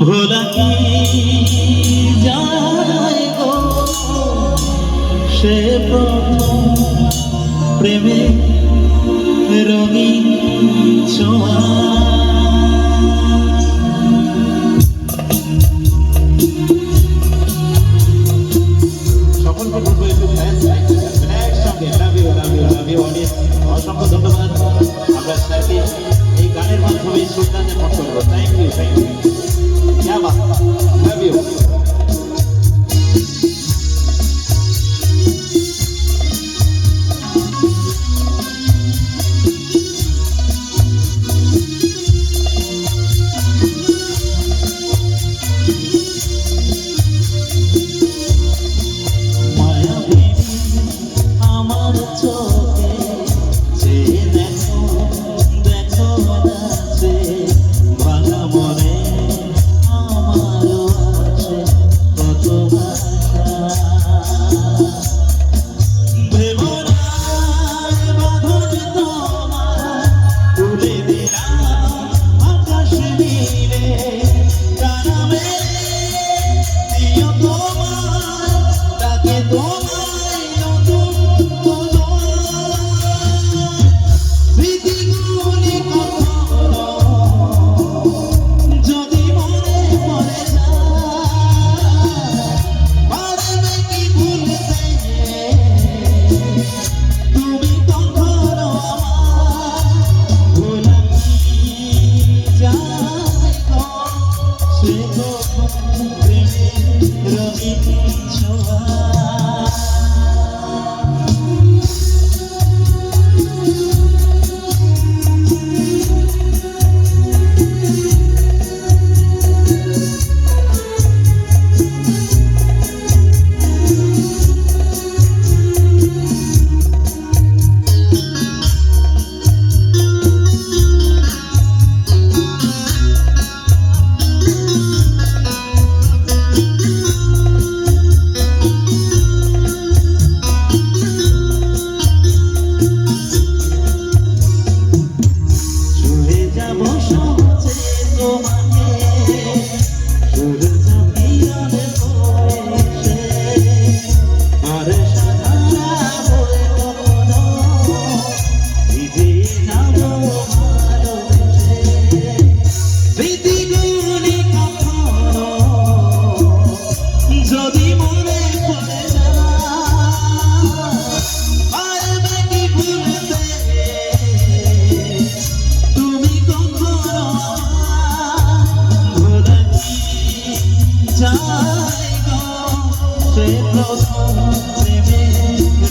ভোলা কি যায় গো। সে প্রথম প্রেমে রঙিন ছোঁয়া। অসংখ্য ধন্যবাদ। আমরা স্যারকে এই গানের মাধ্যমে শ্রদ্ধা জ্ঞাপন করব। থ্যাংক ইউ থ্যাংক ইউ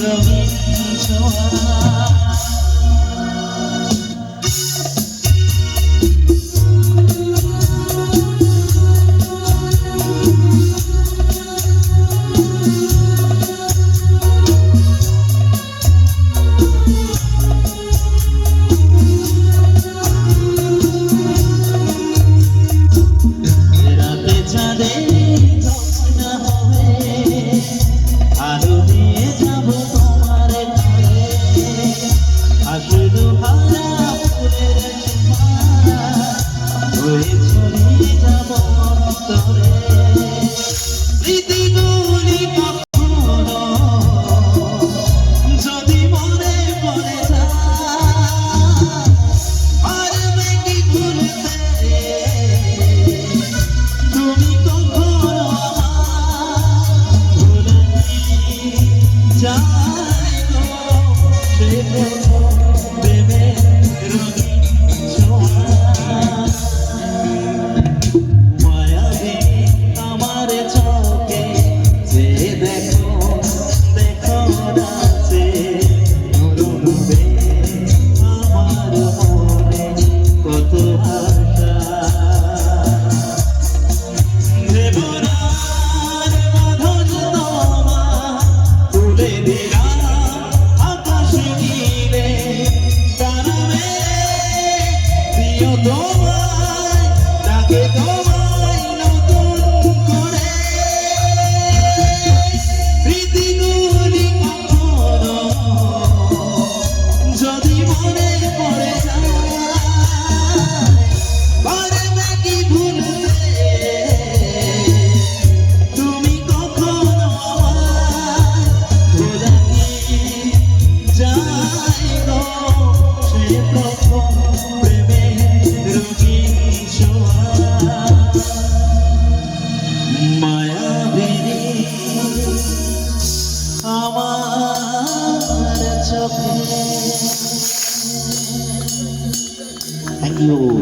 শ্রমিক জোয়ার no